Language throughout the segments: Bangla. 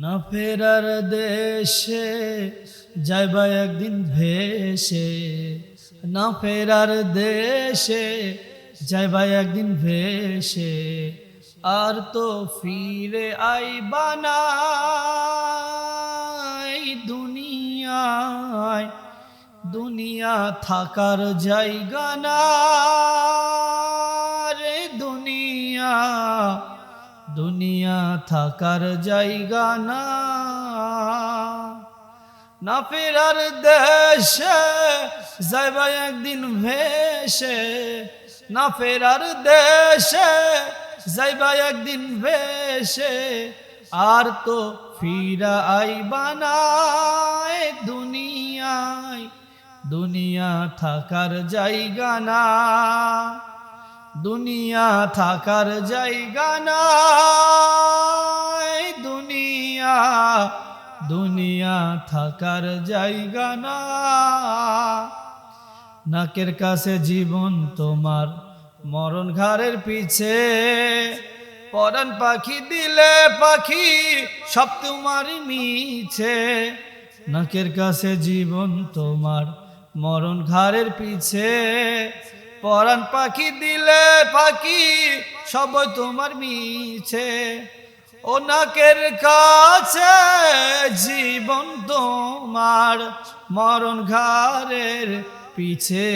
না ফেরার দেশে যাইবা একদিন ভেসে। না ফেরার দেশে যাইবা একদিন ভেসে। আর তো ফিরে আইবা না দুনিয়ায়। দুনিয়া থাকার জায়গা না রে দুনিয়া। দুনিয়া থাকার জায়গা না। না ফেরার দেশে যাইবা একদিন ভেসে। না ফেরার দেশে যাইবা একদিন ভেসে। আর তো ফিরা আইবা না দুনিয়ায়। দুনিয়া থাকার জায়গা না। দুনিয়া থাকার জায়গা না এই দুনিয়া দুনিয়া থাকার জায়গা নাকের কাছে জীবন তোমার মরণ ঘাড়ের পিছে। পরাণ পাখি দিলে পাখি সব তোমার মিছে। নাকের কাছে জীবন তোমার মরণ ঘাড়ের পিছে। পরাণ পাখি দিলে পাখি সব তোমার মিছে। ও নাকের কাছে জীবন তোমার মরণ ঘাড়ের পিছে।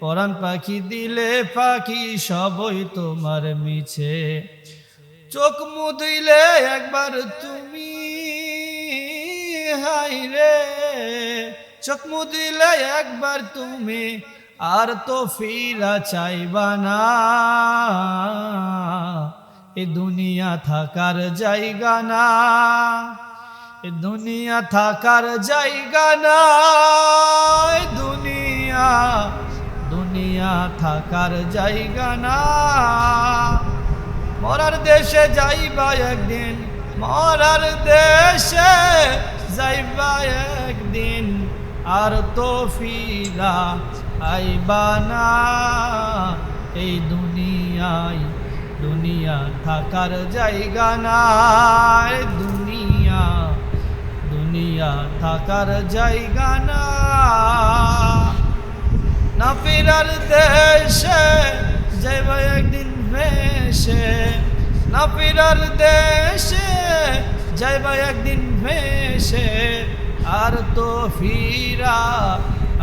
পরাণ পাখি দিলে পাখি সবই তোমার মিছে। চোখ মুদিলে একবার তুমি হাই রে চোখ মুদিলে একবার তুমি আর তো ফিরা চাইবা না। এ দুনিয়া থাকার জায়গা না। এ দুনিয়া থাকার জায়গা না। দুনিয়া দুনিয়া থাকার জায়গা না। মরার দেশে যাইবা একদিন, মরার দেশে যাইবা একদিন। আর তো ফিরা আইবা না এই দুনিয়ায়, দুনিয়া থাকার জায়গা না এই দুনিয়া দুনিয়া থাকার জায়গা না না ফেরার দেশে যাইবা একদিন ভেসে। না ফেরার দেশে যাইবা একদিন ভেসে। আর তো ফিরা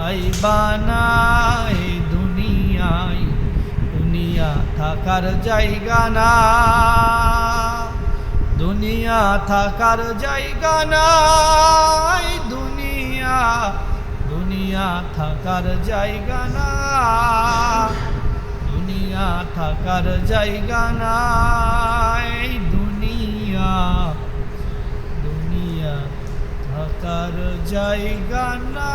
আইবা না এই দুনিয়ায়, দুনিয়া থাকার জায়গা না। দুনিয়া থাকার জায়গা না। দুনিয়া দুনিয়া থাকার জায়গা না। দুনিয়া থাকার জায়গা না। দুনিয়া দুনিয়া থাকার জায়গা না।